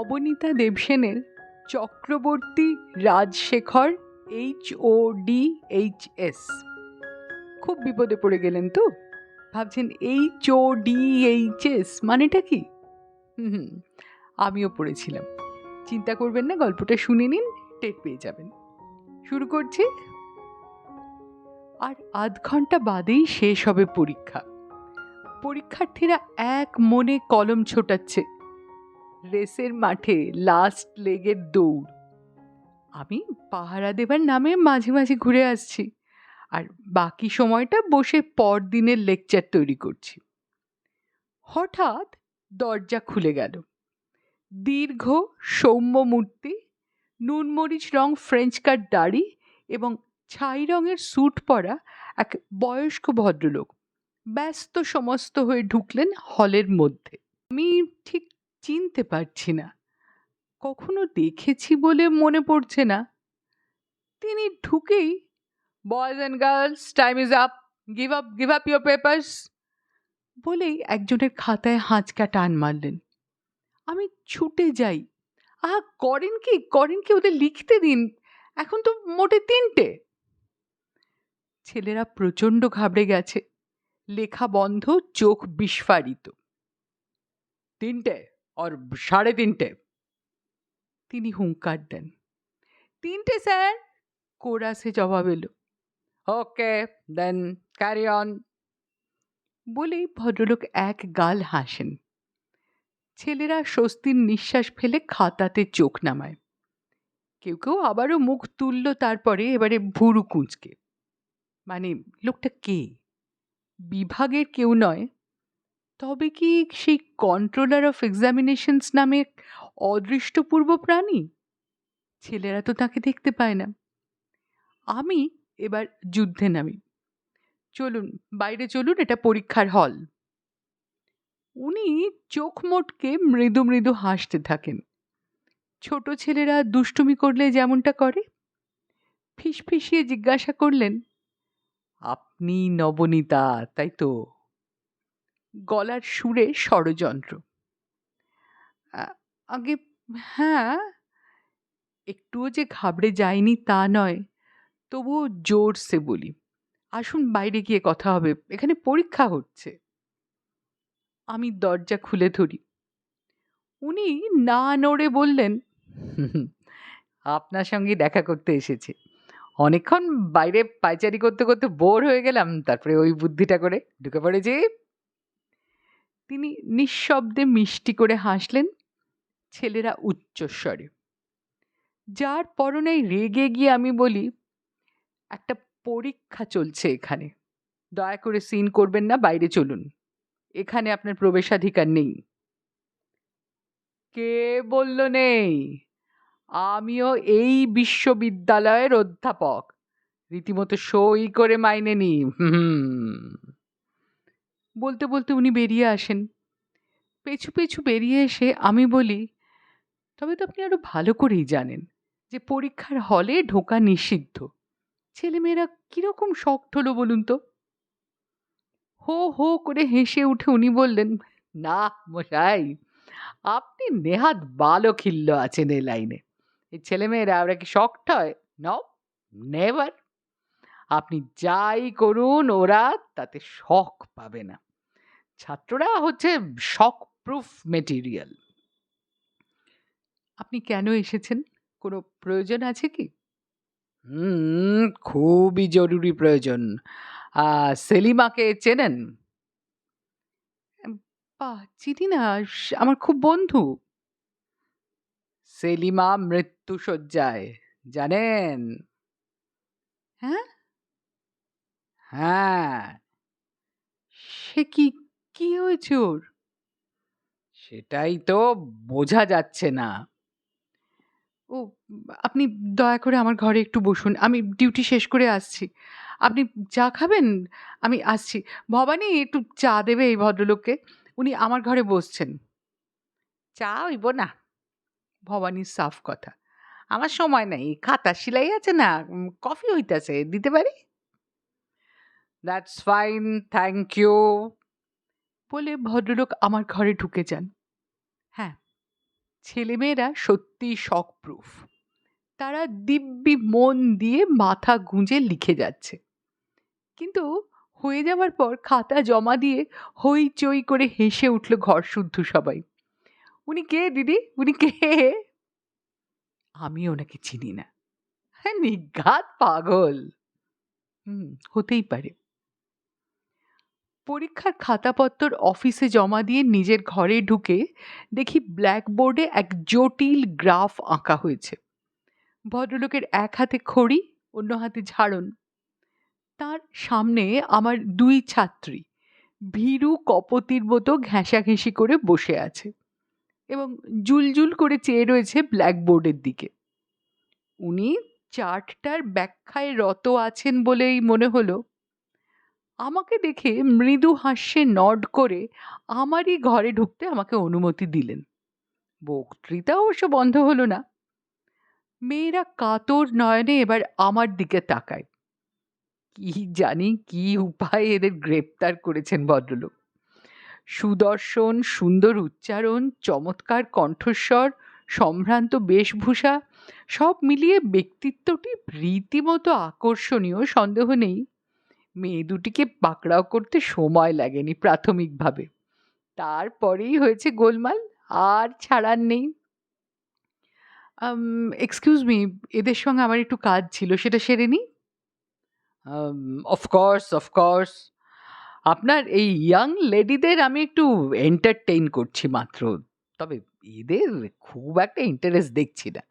Nabanita দেবসেনের Chakraborty Rajshekhar H O D H S. খুব বিপদে পড়ে গেলেন তো? ভাবছেন H O D H S মানেটা কি? হুম আমিও পড়েছিলাম। চিন্তা করবেন না, গল্পটা শুনে নিন, টের পেয়ে যাবেন। শুরু করছি। আর আধ ঘণ্টা বাদেই শেষ হবে পরীক্ষা। পরীক্ষার্থীরা এক মনে কলম ছোটাচ্ছে। রেসের মাঠে লাস্ট লেগের দৌড়। আমি পাহারা দেবার নামে মাঝে মাঝে ঘুরে আসছি আর বাকি সময়টা বসে পরদিনের লেকচার তৈরি করছি। হঠাৎ দরজা খুলে গেল। দীর্ঘ সৌম্য মূর্তি, নুনমরিচ রং ফ্রেঞ্চ কাট দাড়ি এবং ছাই রঙের স্যুট পরা এক বয়স্ক ভদ্রলোক ব্যস্ত সমস্ত হয়ে ঢুকলেন হলের মধ্যে। আমি ঠিক চিনতে পারছি না। কখনো দেখেছি বলে মনে পড়ছে না। তিনি ঢুকেই boys and girls time is up give up give up your papers বলেই একজনের খাতায় হাঁচকা টান মারলেন। আমি ছুটে যাই। আহা, করেন কি? করেন কি? ওদের লিখতে দিন। এখন তো মোটে তিনটে। ছেলেরা প্রচণ্ড ঘাবড়ে গেছে। লেখা বন্ধ, চোখ বিস্ফারিত। তিনটে। আর সাড়ে তিনটে তিনি হুঙ্কার দেন তিনটে স্যার কোরাসে জবাব এলো ওকে দেন ক্যারি অন বলেই ভদ্রলোক এক গাল হাসেন ছেলেরা স্বস্তির নিঃশ্বাস ফেলে খাতাতে চোখ নামায় কেউ কেউ আবারও মুখ তুলল তারপরে এবারে ভুরু কুঁচকে মানে লোকটা কে বিভাগের কেউ নয় তবে কি সেই কন্ট্রোলার অফ এক্সামিনেশনস নামে এক অদৃষ্টপূর্ব প্রাণী? ছেলেরা তো তাকে দেখতে পায় না। আমি এবার যুদ্ধে নামি। চলুন, বাইরে চলুন, এটা পরীক্ষার হল উনি চোখ মোটকে মৃদু মৃদু হাসতে থাকেন। ছোট ছেলেরা দুষ্টুমি করলে যেমনটা করে। ফিসফিসিয়ে জিজ্ঞাসা করলেন, আপনি নবনীতা, তাই তো? গলার সুরে ষড়যন্ত্র। আগে হ্যাঁ একটুও যে ঘাবড়ে যায়নি তা নয়, তবুও জোরসে বলি। আসুন বাইরে গিয়ে কথা হবে, এখানে পরীক্ষা হচ্ছে। আমি দরজা খুলে ধরি। উনি না নড়ে বললেন, আপনার সঙ্গে দেখা করতে এসেছে। অনেকক্ষণ বাইরে পায়চারি করতে করতে বোর হয়ে গেলাম, তারপরে ওই বুদ্ধিটা করে ঢুকে পড়েছি তিনি নিঃশব্দে মিষ্টি করে হাসলেন, ছেলেরা উচ্চস্বরে, যার পরনে রেগে গিয়ে আমি বলি, একটা পরীক্ষা চলছে এখানে, দয়া করে সিন করবেন না, বাইরে চলুন, এখানে আপনার প্রবেশাধিকার নেই। কে বলল নেই? আমিও এই বিশ্ববিদ্যালয়ের অধ্যাপক, রীতিমতো সই করে মাইনে নি হুম। বলতে বলতে উনি বেরিয়ে আসেন। পেছু পেছু বেরিয়ে এসে আমি বলি, তবে তো আপনি আরও ভালো করেই জানেন যে পরীক্ষার হলে ঢোকা নিষিদ্ধ। ছেলেমেয়েরা কীরকম শখ হলো বলুন তো? হো হো করে হেসে উঠে উনি বললেন, না মশাই, আপনি নেহাত বালখিল্য আছেন এই লাইনে। এই ছেলেমেয়েরা ওরা কি শক্ট হয়? নাও নেভার আপনি যাই করুন, ওরা তাতে শখ পাবে না। ছাত্ররা হচ্ছে শক প্রুফ মেটেরিয়াল আপনি কেন এসেছেন? কোনো প্রয়োজন আছে কি? হুম খুবই জরুরি প্রয়োজন। সেলিমাকে চেনেন? বাহ চিনি না আমার খুব বন্ধু। সেলিমা মৃত্যু শয্যায় জানেন? হ্যাঁ? হ্যাঁ। সে কি কি হয়েছে ওর? সেটাই তো বোঝা যাচ্ছে না। ও আপনি দয়া করে আমার ঘরে একটু বসুন আমি ডিউটি শেষ করে আসছি। আপনি চা খাবেন? আমি আসছি। ভবানী একটু চা দেবে এই ভদ্রলোককে উনি আমার ঘরে বসছেন। চা হইব না ভবানীর সাফ কথা। আমার সময় নাই খাতা সিলাই আছে না কফি হইতাছে দিতে পারি? দ্যাটস ফাইন থ্যাংক ইউ বলে ভদ্রলোক আমার ঘরে ঢুকে যান। হ্যাঁ। ছেলেমেয়েরা সত্যিই শকপ্রুফ। তারা দিব্যি মন দিয়ে মাথা গুঁজে লিখে যাচ্ছে। কিন্তু হয়ে যাওয়ার পর খাতা জমা দিয়ে হইচই করে হেসে উঠল ঘর শুদ্ধ সবাই। উনি কে দিদি? উনি কে? আমি ওনাকে চিনি না। হ্যাঁ নিঘাত পাগল! হুম হতেই পারে। পরীক্ষার খাতাপত্তর অফিসে জমা দিয়ে নিজের ঘরে ঢুকে দেখি ব্ল্যাকবোর্ডে এক জটিল গ্রাফ আঁকা হয়েছে। ভদ্রলোকের এক হাতে খড়ি, অন্য হাতে ঝাড়ন। তার সামনে আমার দুই ছাত্রী, ভীরু কপতির মতো ঘেঁষাঘেঁষি করে বসে আছে এবং জুলজুল করে চেয়ে রয়েছে ব্ল্যাকবোর্ডের দিকে। উনি চার্টটার ব্যাখ্যায় রত আছেন বলেই মনে হলো। আমাকে দেখে মৃদু হাস্যে নড করে আমারই ঘরে ঢুকতে আমাকে অনুমতি দিলেন। বক্তৃতা অবশ্য বন্ধ হলো না। মেয়েরা কাতর নয়নে এবার আমার দিকে তাকায়। কি জানি কি উপায়ে এদের গ্রেপ্তার করেছেন ভদ্রলোক। সুদর্শন, সুন্দর উচ্চারণ, চমৎকার কণ্ঠস্বর, সম্ভ্রান্ত বেশভূষা, সব মিলিয়ে ব্যক্তিত্বটি রীতিমতো আকর্ষণীয়, সন্দেহ নেই। মেয়ে দুটিকে পাকড়াও করতে সময় লাগেনি প্রাথমিকভাবে। তারপরেই হয়েছে গোলমাল, আর ছাড়ার নেই। এক্সকিউজ মি এদের সঙ্গে আমার একটু কাজ ছিল, সেটা সেরে নিই? অফকোর্স অফকোর্স আপনার এই ইয়াং লেডিদের আমি একটু এন্টারটেইন করছি মাত্র। তবে এদের খুব একটা ইন্টারেস্ট দেখছি না।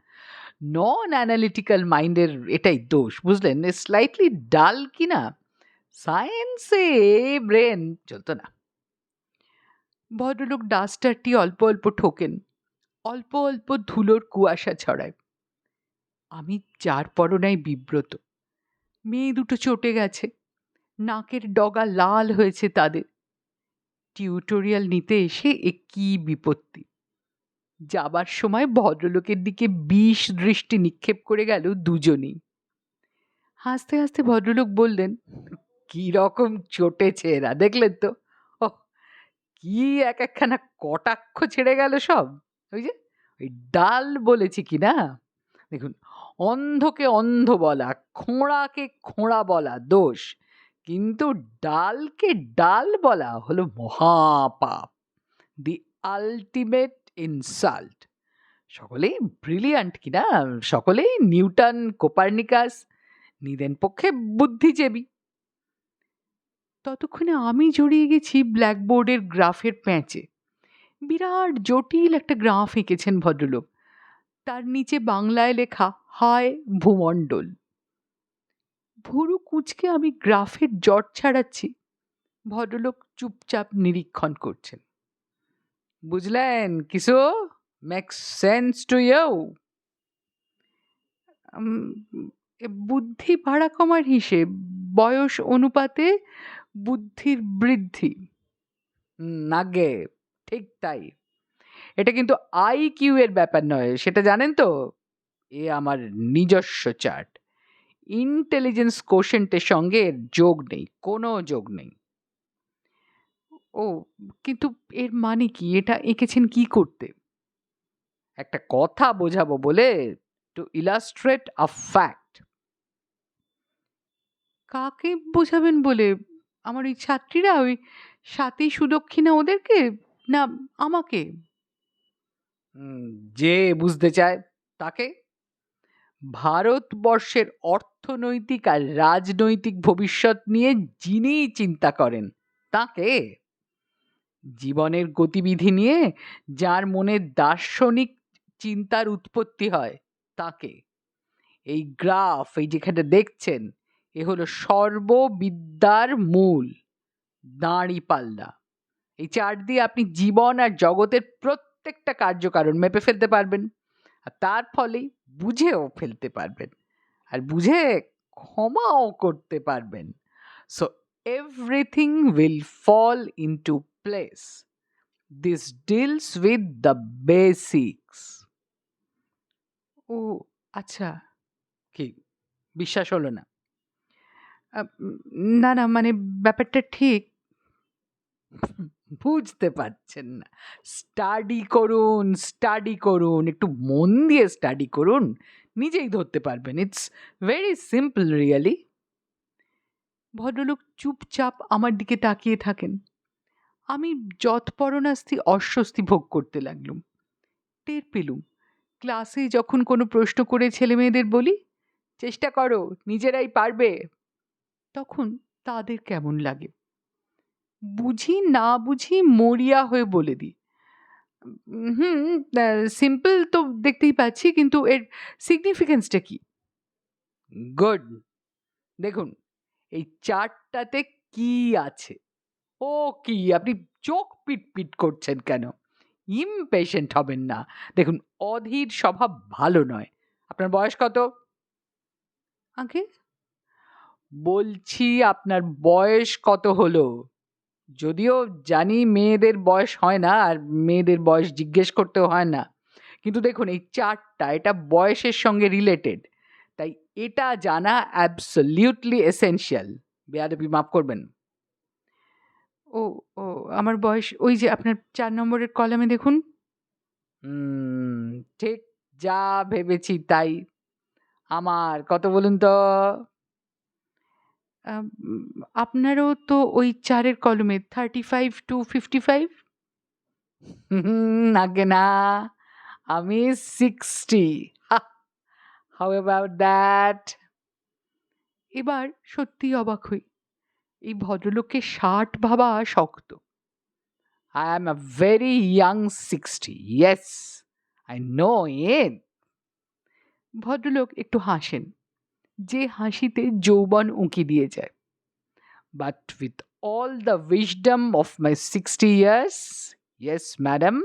নন অ্যানালিটিক্যাল মাইন্ডের এটাই দোষ, বুঝলেন? স্লাইটলি ডাল কি না সায়েন্সে ব্রেন চলতো না। ভদ্রলোক ডাস্টারটি অল্প অল্প ঠোকেন, অল্প অল্প ধুলোর কুয়াশা ছড়ায়। আমি যার পরনাই বিব্রত। মেয়ে দুটো চটে গেছে, নাকের ডগা লাল হয়েছে তাদের। টিউটোরিয়াল নিতে এসে এ কি বিপত্তি। যাবার সময় ভদ্রলোকের দিকে বিষ দৃষ্টি নিক্ষেপ করে গেল দুজনেই। হাসতে হাসতে ভদ্রলোক বললেন কি রকম চটেছে এরা দেখলেন তো? ও কি এক একখানা কটাক্ষ ছেড়ে গেল সব। ওই যে, ওই ডাল বলেছি কি না? দেখুন, অন্ধকে অন্ধ বলা, খোঁড়াকে খোঁড়া বলা দোষ, কিন্তু ডালকে ডাল বলা হলো মহাপাপ, দি আলটিমেট ইনসাল্ট। সকলেই ব্রিলিয়ান্ট কিনা সকলেই নিউটন, কোপার্নিকাস নিদেন পক্ষে বুদ্ধিজীবী। ততক্ষণে আমি জড়িয়ে গেছি ব্ল্যাকবোর্ডের গ্রাফের প্যাঁচে। বিরাট জটিল একটা গ্রাফ এঁকেছেন ভদ্রলোক। তার নিচে বাংলায় লেখা, হায় ভূমণ্ডল। ভুরু কুচকে আমি গ্রাফের জট ছাড়াচ্ছি। ভদ্রলোক চুপচাপ নিরীক্ষণ করছেন। বুঝলেন, কিসু? মেক্স সেন্স টু ইউ বুদ্ধি ভাড়া কমার হিসেব, বয়স অনুপাতে বুদ্ধির বৃদ্ধি। আগে ঠিক তাই। এটা কিন্তু আই কিউ এর ব্যাপার নয়, সেটা জানেন তো? এ আমার নিজস্ব চার্ট। ইন্টেলিজেন্স কোশেন্টের সঙ্গে এর যোগ নেই, কোনো যোগ নেই। ও, কিন্তু এর মানে কি? এটা এঁকেছেন কি করতে? একটা কথা বোঝাবো বলে টু ইলাস্ট্রেট আ ফ্যাক্ট কাকে বোঝাবেন বলে? আমার ওই ছাত্রীরা ওই সাথী সুদক্ষিণা ওদেরকে না আমাকে? যে বুঝতে চায় তাকে। ভারতবর্ষের অর্থনৈতিক আর রাজনৈতিক ভবিষ্যৎ নিয়ে যিনি চিন্তা করেন, তাকে জীবনের গতিবিধি নিয়ে যার মনে দার্শনিক চিন্তার উৎপত্তি হয়, তাকে। এই গ্রাফ, এই যেখানে দেখছেন এ হলো সর্ববিদ্যার মূল, দাঁড়ি পাল্লা। এই চার্ট দিয়ে আপনি জীবন আর জগতের প্রত্যেকটা কার্যকারণ মেপে ফেলতে পারবেন আর তার ফলেই বুঝেও ফেলতে পারবেন আর বুঝে ক্ষমাও করতে পারবেন। So everything will fall into place this deals with the basics ও আচ্ছা। কি? বিশ্বাস হলো না। না না মানে ব্যাপারটা ঠিক। বুঝতে পারছেন না। স্টাডি করুন স্টাডি করুন, একটু মন দিয়ে স্টাডি করুন, নিজেই ধরতে পারবেন। It's very simple, really. ভদ্রলোক চুপচাপ আমার দিকে তাকিয়ে থাকেন। আমি যৎপরণাস্তি অস্বস্তি ভোগ করতে লাগলুম। টের পেলুম। ক্লাসে যখন কোনো প্রশ্ন করে ছেলে মেয়েদের বলি, চেষ্টা করো, নিজেরাই পারবে তখন তাদের কেমন লাগে? বুঝি না বুঝি মরিয়া হয়ে বলে দিই। হুম সিম্পল তো দেখতেই পাচ্ছি কিন্তু এর সিগনিফিকেন্সটা কি? গুড দেখুন এই চারটাতে কি আছে? ও কি আপনি চোখ পিট পিট করছেন কেন? ইমপেশেন্ট হবেন না। দেখুন অধীর স্বভাব ভালো নয়। আপনার বয়স কত? আগে বলছি আপনার বয়স কত হলো? যদিও জানি মেয়েদের বয়স হয় না আর মেয়েদের বয়স জিজ্ঞেস করতেও হয় না। কিন্তু দেখুন এই চারটা এটা বয়সের সঙ্গে রিলেটেড তাই এটা জানা অ্যাবসলিউটলি এসেনশিয়াল বেয়াদবি মাফ করবেন। ও ও আমার বয়স ওই যে আপনার চার নম্বরের কলামে দেখুন। ঠিক যা ভেবেছি তাই। আমার কত বলুন তো? আম, আপনারও তো ওই চারের কলমে thirty five to fifty five আগে না আমি সিক্সটি হাউ অ্যাবাউট দ্যাট এবার সত্যিই অবাক হই। এই ভদ্রলোককে ষাট ভাবা শক্ত। I am a very young sixty yes I know it ভদ্রলোক একটু হাসেন। যে হাসিতে যৌবন উঁকি দিয়ে যায়। But with all the wisdom of my sixty years yes madam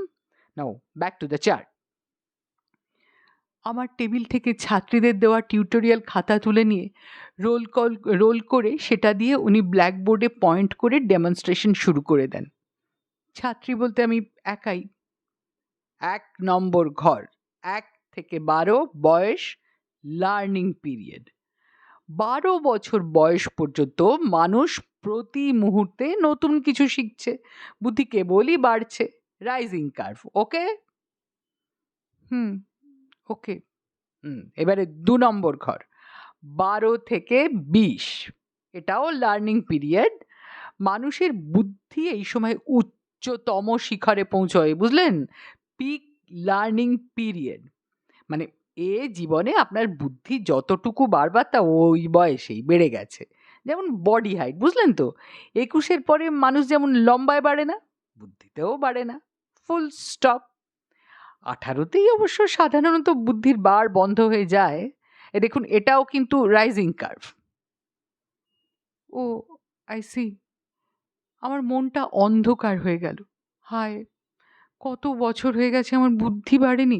now back to the chart আমার টেবিল থেকে ছাত্রীদের দেওয়া টিউটোরিয়াল খাতা তুলে নিয়ে রোল কল রোল করে সেটা দিয়ে উনি ব্ল্যাকবোর্ডে পয়েন্ট করে ডেমনস্ট্রেশন শুরু করে দেন। ছাত্রী বলতে আমি একাই। এক নম্বর ঘর, এক থেকে বারো বয়স লার্নিং পিরিয়ড বারো বছর বয়স পর্যন্ত মানুষ প্রতি মুহূর্তে নতুন কিছু শিখছে। বুদ্ধি কেবলই বাড়ছে। রাইজিং কার্ভ ওকে হুম ওকে হুম, এবারে দু নম্বর ঘর। বারো থেকে বিশ, এটাও লার্নিং পিরিয়ড মানুষের বুদ্ধি এই সময় উচ্চতম শিখরে পৌঁছয়, বুঝলেন? পিক লার্নিং পিরিয়ড মানে এ জীবনে আপনার বুদ্ধি যতটুকু বাড়বার তা ওই বয়সেই বেড়ে গেছে। যেমন বডি হাইট বুঝলেন তো? একুশের পরে মানুষ যেমন লম্বায় বাড়ে না, বুদ্ধিতেও বাড়ে না। ফুল স্টপ আঠারোতেই অবশ্য সাধারণত বুদ্ধির বার বন্ধ হয়ে যায়। দেখুন, এটাও কিন্তু rising curve oh I see আমার মনটা অন্ধকার হয়ে গেল। হায়, কত বছর হয়ে গেছে আমার বুদ্ধি বাড়েনি।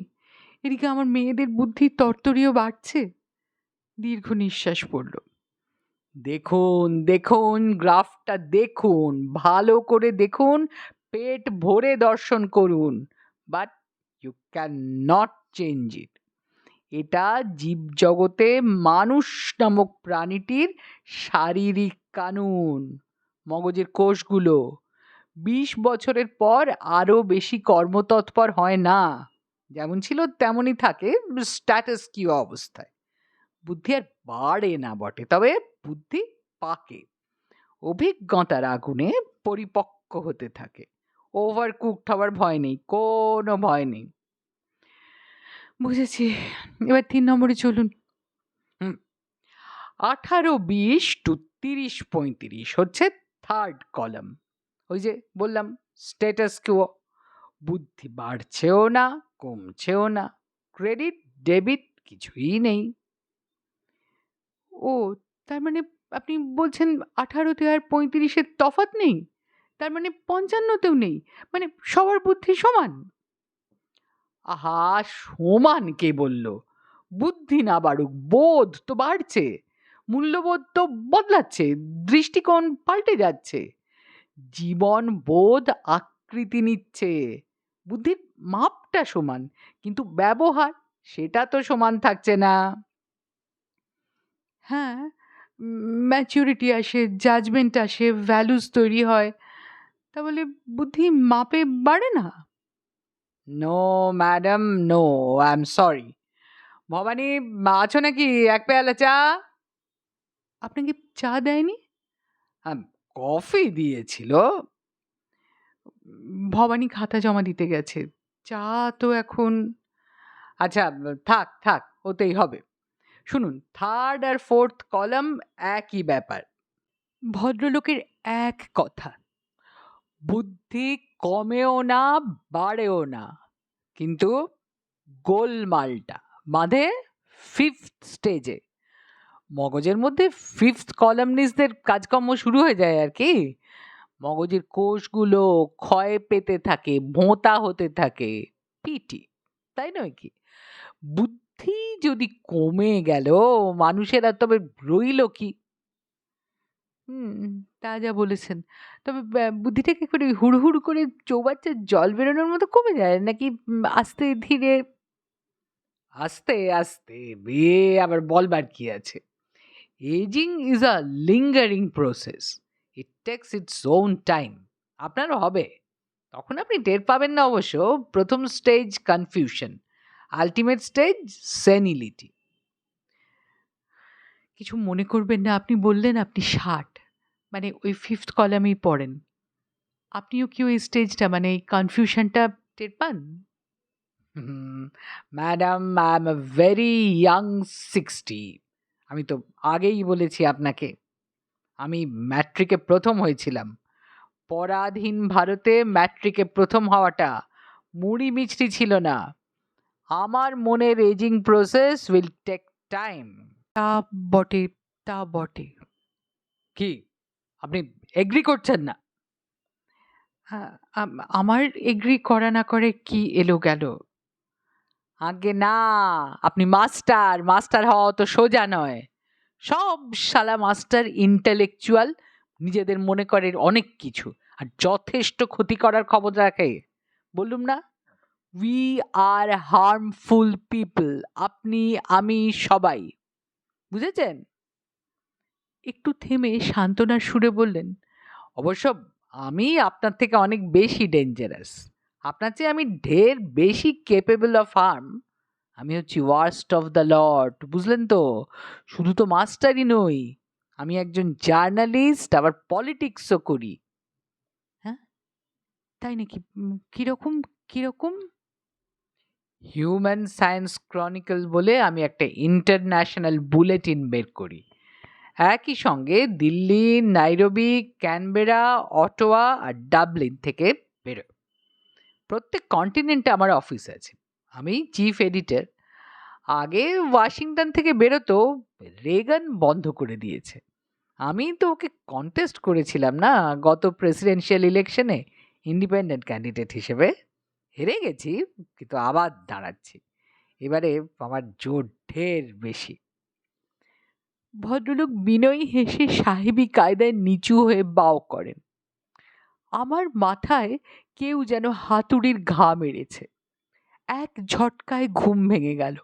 এদিকে আমার মেয়েদের বুদ্ধির তরতরিও বাড়ছে। দীর্ঘ নিঃশ্বাস পড়ল। দেখুন দেখুন, গ্রাফটা দেখুন, ভালো করে দেখুন, পেট ভরে দর্শন করুন but you can not change it এটা জীবজগতে মানুষ নামক প্রাণীটির শারীরিক কানুন, মগজের কোষগুলো। বিশ বছরের পর আরও বেশি কর্মতৎপর হয় না। যেমন ছিল, তেমনই থাকে স্ট্যাটাস কিউ অবস্থায়। বুদ্ধি আর বাড়ে না বটে, তবে বুদ্ধি পাকে। অভিজ্ঞতার আগুনে পরিপক্ক হতে থাকে। ওভার কুকড হওয়ার ভয় নেই, কোনো ভয় নেই। বুঝেছি, এবার তিন নম্বরে চলুন। আঠারো, বিশ টু তিরিশ, পঁয়ত্রিশ হচ্ছে থার্ড কলাম ওই যে বললাম স্ট্যাটাস কিউ বুদ্ধি বাড়ছেও না কমছেও না, ক্রেডিট, ডেবিট কিছুই নেই। ও, তার মানে আপনি বলছেন আঠারোতে আর পঁয়ত্রিশের তফাৎ নেই? তার মানে পঞ্চান্নতেও নেই? মানে সবার বুদ্ধি সমান? আহা, সমান কে বলল? বুদ্ধি না বাড়ুক, বোধ তো বাড়ছে। মূল্যবোধ তো বদলাচ্ছে, দৃষ্টিকোণ পাল্টে যাচ্ছে। জীবন বোধ আকৃতি নিচ্ছে। বুদ্ধির মাপটা সমান কিন্তু ব্যবহার সেটা তো সমান থাকছে না। হ্যাঁ ম্যাচিউরিটি আসে জাজমেন্ট আসে ভ্যালুস তৈরি হয় তা বলে বুদ্ধি মাপে বাড়ে না? No madam no I am sorry Bhabani আছো নাকি? এক পেয়ালা চা? আপনাকে চা দেয়নি? হ্যাঁ কফি দিয়েছিল। ভবানী খাতা জমা দিতে গেছে। চা তো এখন আচ্ছা থাক থাক ওতেই হবে। শুনুন থার্ড আর ফোর্থ কলাম একই ব্যাপার। ভদ্রলোকের এক কথা, বুদ্ধি কমেও না, বাড়েও না, কিন্তু গোলমালটা, বাঁধে ফিফথ স্টেজে মগজের মধ্যে ফিফথ কলামনিস্টদের কাজকর্ম শুরু হয়ে যায় আর কি। মগজের কোষগুলো ক্ষয় পেতে থাকে ভোঁতা হতে থাকে পিটি তাই নয় কি? বুদ্ধি যদি কমে গেল মানুষের আর তবে রইল কি? হুম তা যা বলেছেন। তবে ব্যা- বুদ্ধিটা কি করে হুড়হুড় করে চৌবাচ্চার জল বেরোনোর মতো কমে যায় নাকি আস্তে ধীরে? আস্তে আস্তে বিয়ে আবার বলবার কি আছে? Ageing is a lingering process. It takes its own time আপনারও হবে। তখন আপনি টের পাবেন না অবশ্য। প্রথম stage confusion ultimate stage senility কিছু মনে করবেন না, আপনি বললেন আপনি ষাট। মানে ওই ফিফথ কলামেই পড়েন। আপনিও কি ওই স্টেজটা মানে এই কনফিউশনটা টের পান? Madam I am very young sixty আমি তো আগেই বলেছি আপনাকে। আমি ম্যাট্রিকে প্রথম হয়েছিলাম। পরাধীন ভারতে ম্যাট্রিকে প্রথম হওয়াটা মুড়ি মিছরি ছিল না। আমার মনের ageing process will take time তা বটে তা বটে। কি? আপনি এগ্রি করছেন না? হ্যাঁ আমার এগ্রি করা না করে কি এলো গেল? আগে না আপনি মাস্টার মাস্টার হওয়া তো সোজা নয়। সব শালা মাস্টার ইন্টেলেকচুয়াল, নিজেদের মনে করে অনেক কিছু। আর যথেষ্ট ক্ষতি করার খবর রাখে। বললুম না উই আর হার্মফুল পিপল আপনি, আমি সবাই। বুঝেছেন? একটু থেমে সান্ত্বনার সুরে বললেন, অবশ্য আমি আপনার থেকে অনেক বেশি ডেঞ্জারাস আপনার চেয়ে আমি ঢের বেশি কেপেবল অফ হার্ম আমি হচ্ছি ওয়ার্স্ট অফ দ্য লট বুঝলেন তো? শুধু তো মাস্টারই নই, আমি একজন জার্নালিস্ট আবার পলিটিক্সও করি। হ্যাঁ? তাই নাকি? কীরকম, কীরকম? হিউম্যান সায়েন্স ক্রনিকল বলে আমি একটা ইন্টারন্যাশনাল বুলেটিন বের করি। একই সঙ্গে দিল্লি, নাইরোবি, ক্যানবেরা, অটোয়া আর ডাবলিন থেকে বেরোয়। প্রত্যেক কন্টিনেন্টে আমার অফিস আছে। আমি চিফ এডিটর আগে ওয়াশিংটন থেকে বেরোতো রেগান বন্ধ করে দিয়েছে। আমি তো ওকে কন্টেস্ট করেছিলাম না, গত প্রেসিডেন্সিয়াল ইলেকশনে ইন্ডিপেন্ডেন্ট ক্যান্ডিডেট হিসেবে। হেরে গেছি, কিন্তু আবার দাঁড়াচ্ছি। এবারে আমার জোর ঢের বেশি। ভদ্রলোক বিনয়ী হেসে সাহেবি কায়দায় নিচু হয়ে বাও করেন। আমার মাথায় কেউ যেন হাতুড়ির ঘা মেরেছে। এক ঝটকায় ঘুম ভেঙে গেল।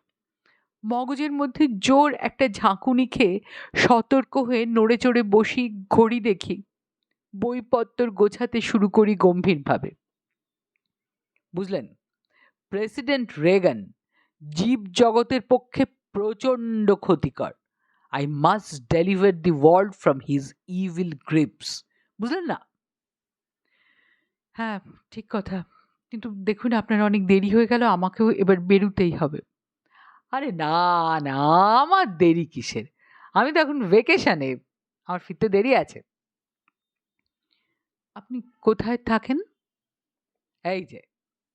মগজের মধ্যে জোর একটা ঝাঁকুনি খেয়ে সতর্ক হয়ে নড়ে চড়ে বসি ঘড়ি দেখি। বইপত্তর গোছাতে শুরু করি গম্ভীরভাবে। বুঝলেন, প্রেসিডেন্ট রেগান জীব জগতের পক্ষে প্রচণ্ড ক্ষতিকর। I must deliver the world from his evil grips. বুঝলেন না? হ্যাঁ ঠিক কথা। কিন্তু দেখুন আপনার অনেক দেরি হয়ে গেল, আমাকেও এবার বেরুতেই হবে। আরে না না, আমার দেরি কিসের? আমি তো এখন ভেকেশনে আমার ফিরতে দেরি আছে। আপনি কোথায় থাকেন? এই যে,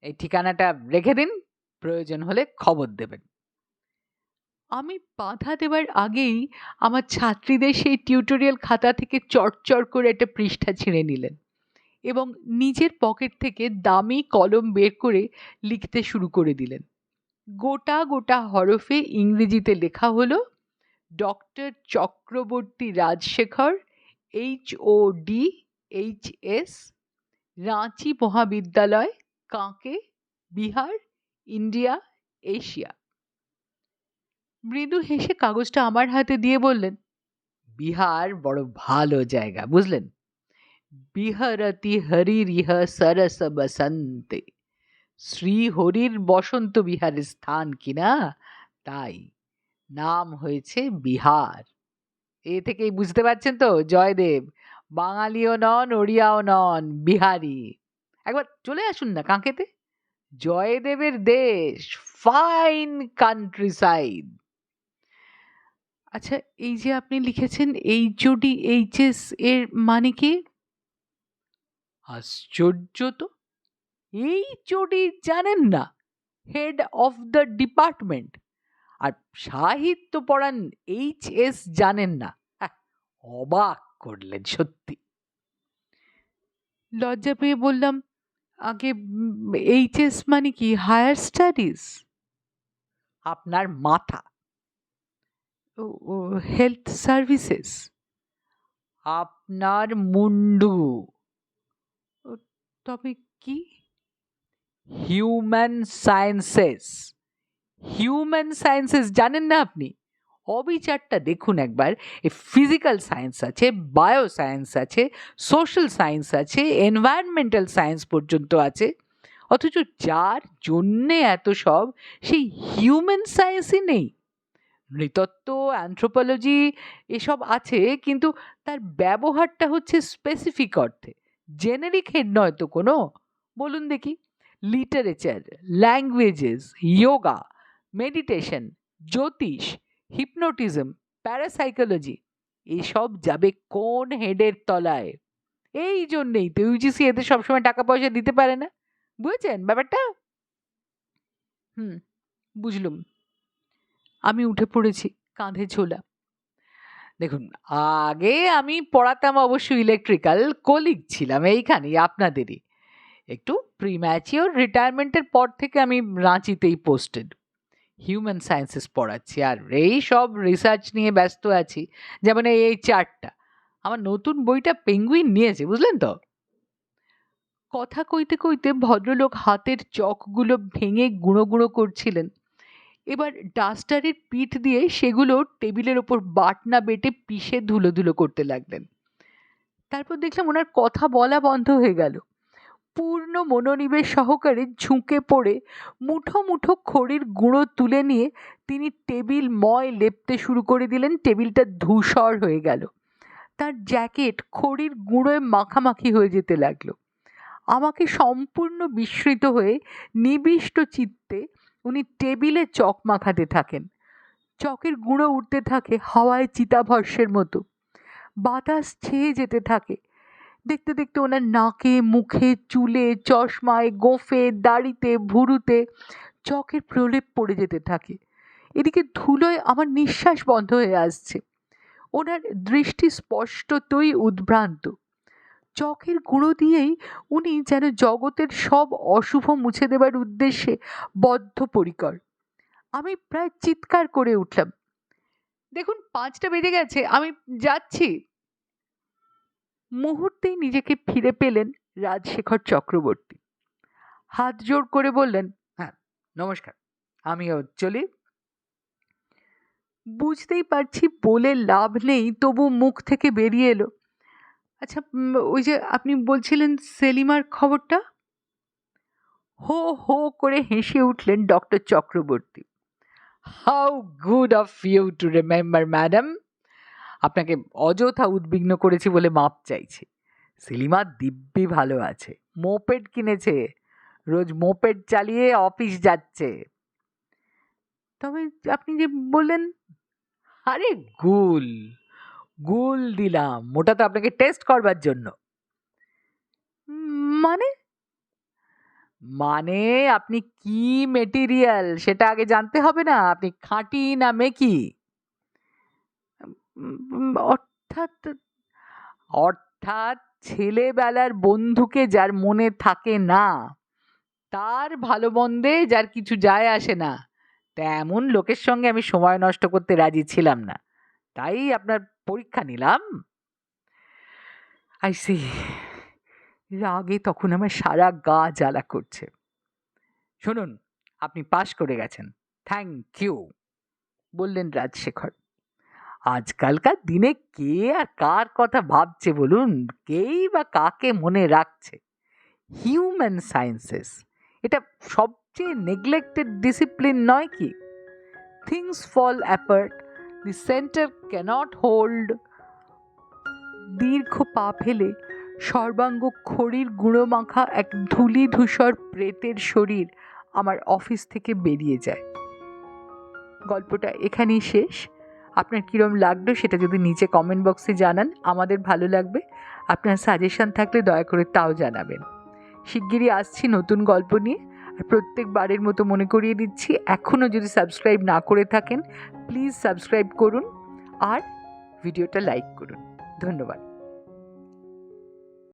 এই ঠিকানাটা রেখে দিন, প্রয়োজন হলে খবর দেবেন। আমি বাধা দেবার আগেই আমার ছাত্রীদের সেই টিউটোরিয়াল খাতা থেকে চটচট করে একটা পৃষ্ঠা ছিঁড়ে নিলেন। এবং নিজের পকেট থেকে দামি কলম বের করে লিখতে শুরু করে দিলেন। গোটা গোটা হরফে ইংরেজিতে লেখা হলো, doctor Chakraborty Rajshekhar, H O D, H S, Ranchi Mahavidyalaya, কাঁকে, Bihar, India, Asia. মৃদু হেসে কাগজটা আমার হাতে দিয়ে বললেন, বিহার বড় ভালো জায়গা, বুঝলেন? বিহরতি হরিরিহ সরস বসন্তে। শ্রী হরির বসন্ত বিহারের স্থান কিনা? তাই নাম হয়েছে বিহার। এ থেকেই বুঝতে পারছেন তো? জয়দেব, বাঙালিও নন, ওড়িয়াও নন, বিহারি। একবার চলে আসুন না কাঁকেতে। জয়দেবের দেশ, ফাইন কান্ট্রি সাইড আচ্ছা এই যে আপনি লিখেছেন এইচওডি এইচএস এর মানে কি? আশ্চর্য তো? এইচওডি জানেন না? হেড অফ দ্য ডিপার্টমেন্ট আর সাহিত্য পড়ান এইচ এস জানেন না? হ্যাঁ, অবাক করলেন সত্যি। লজ্জা পেয়ে বললাম আগে এইচএস মানে কি? হায়ার স্টাডিজ আপনার মাথা। হেলথ সার্ভিসেস আপনার মুন্ডু। তবে কি? হিউম্যান সায়েন্সেস হিউম্যান সায়েন্সেস জানেন না আপনি? অবিচারটা দেখুন একবার। এ ফিজিক্যাল সায়েন্স আছে বায়ো সায়েন্স আছে সোশ্যাল সায়েন্স আছে এনভায়রনমেন্টাল সায়েন্স পর্যন্ত আছে। অথচ যার জন্যে এত সব, সেই হিউম্যান সায়েন্সই নেই। নৃতত্ত্ব অ্যানথ্রোপোলজি এসব আছে, কিন্তু তার ব্যবহারটা হচ্ছে স্পেসিফিক অর্থে। জেনেরিক হেড নয় তো কোনো? বলুন দেখি। লিটারেচার ল্যাঙ্গুয়েজেস যোগা মেডিটেশন জ্যোতিষ হিপনোটিজম প্যারাসাইকোলজি এসব যাবে কোন হেডের তলায়? এই জন্যেই তো ইউজিসি এদের সবসময় টাকা পয়সা দিতে পারে না। বুঝেছেন ব্যাপারটা? হুম, বুঝলুম। আমি উঠে পড়েছি, কাঁধে ঝোলা। দেখুন, আগে আমি পড়াতাম অবশ্য ইলেকট্রিক্যাল কলিগ ছিলাম এইখানেই, আপনাদেরই। একটু প্রিম্যাচিওর রিটায়ারমেন্টের পর থেকে আমি রাঁচিতেই পোস্টেড হিউম্যান সায়েন্সেস পড়াচ্ছি, আর এই সব রিসার্চ নিয়ে ব্যস্ত আছি, যেমন এই এই চারটা। আমার নতুন বইটা পেঙ্গুইন নিয়েছে, বুঝলেন তো? কথা কইতে কইতে ভদ্রলোক হাতের চকগুলো ভেঙে গুঁড়ো গুঁড়ো করছিলেন। এবার ডাস্টারের পিঠ দিয়ে সেগুলো টেবিলের ওপর বাটনা বেটে পিষে ধুলো ধুলো করতে লাগলেন। তারপর দেখলাম ওনার কথা বলা বন্ধ হয়ে গেল। পূর্ণ মনোনিবেশ সহকারে ঝুঁকে পড়ে মুঠো মুঠো খড়ির গুঁড়ো তুলে নিয়ে তিনি টেবিল ময় লেপতে শুরু করে দিলেন, টেবিলটা ধূসর হয়ে গেল। তার জ্যাকেট খড়ির গুঁড়োয় মাখামাখি হয়ে যেতে লাগল। আমাকে সম্পূর্ণ বিস্মৃত হয়ে নিবিষ্ট চিত্তে উনি টেবিলে চক মাখাতে থাকেন। চকের গুঁড়ো উঠতে থাকে হাওয়ায় চিতাভস্যের মতো। বাতাস ছেয়ে যেতে থাকে। দেখতে দেখতে ওনার নাকে, মুখে, চুলে, চশমায়, গোঁফে, দাড়িতে, ভুরুতে চকের প্রলেপ পড়ে যেতে থাকে। এদিকে ধুলোয় আমার নিঃশ্বাস বন্ধ হয়ে আসছে। ওনার দৃষ্টি স্পষ্টতই উদ্ভ্রান্ত। চকের গুঁড়ো দিয়েই উনি যেন জগতের সব অশুভ মুছে দেবার উদ্দেশ্যে বদ্ধপরিকর। আমি প্রায় চিৎকার করে উঠলাম, দেখুন, পাঁচটা বেজে গেছে, আমি যাচ্ছি। মুহূর্তেই নিজেকে ফিরে পেলেন রাজশেখর চক্রবর্তী। হাত জোর করে বললেন হ্যাঁ নমস্কার আমি চলি। বুঝতেই পারছি বলে লাভ নেই, তবু মুখ থেকে বেরিয়ে এলো। আচ্ছা ওই যে আপনি বলছিলেন সেলিমার খবরটা? হো হো করে হেসে উঠলেন doctor Chakraborty. How good of you to remember, madam. আপনাকে অযথা উদ্বিগ্ন করেছি বলে মাপ চাইছি। সেলিমা দিব্যি ভালো আছে। মোপেড কিনেছে। রোজ মোপেড চালিয়ে অফিস যাচ্ছে। তবে আপনি যে বললেন, আরে গুল! গুল দিলাম। ওটা তো আপনাকে টেস্ট করবার জন্য। মানে? মানে আপনি কি মেটেরিয়াল সেটা আগে জানতে হবে না। আপনি খাঁটি না মেকি? অর্থাৎ অর্থাৎ ছেলেবেলার বন্ধুকে যার মনে থাকে না, তার ভালো মন্দে যার কিছু যায় আসে না, তেমন লোকের সঙ্গে আমি সময় নষ্ট করতে রাজি ছিলাম না। তাই আপনার পরীক্ষা নিলাম। আই সি রাগে তখন আমার সারা গা জ্বালা করছে। শুনুন, আপনি পাশ করে গেছেন। থ্যাংক ইউ বললেন রাজশেখর। আজকালকার দিনে কে আর কার কথা ভাবছে বলুন? কেই বা কাকে মনে রাখছে? হিউম্যান সায়েন্সেস এটা সবচেয়ে নেগলেক্টেড ডিসিপ্লিন নয় কি? Things fall apart the centre cannot hold দীর্ঘ পা ফেলে সর্বাঙ্গ খড়ির গুঁড়ো মাখা এক ধূলি ধূসর প্রেতের শরীর আমার অফিস থেকে বেরিয়ে যায়। গল্পটা এখানেই শেষ। আপনার কীরম লাগল সেটা যদি নিচে কমেন্ট বক্সে জানান, আমাদের ভালো লাগবে। আপনার সাজেশন থাকলে দয়া করে তাও জানাবেন। শিগগিরই আসছি নতুন গল্প নিয়ে। আর প্রত্যেকবারের মতো মনে করিয়ে দিচ্ছি, এখনও যদি সাবস্ক্রাইব না করে থাকেন, প্লিজ সাবস্ক্রাইব করুন আর ভিডিওটা লাইক করুন। ধন্যবাদ।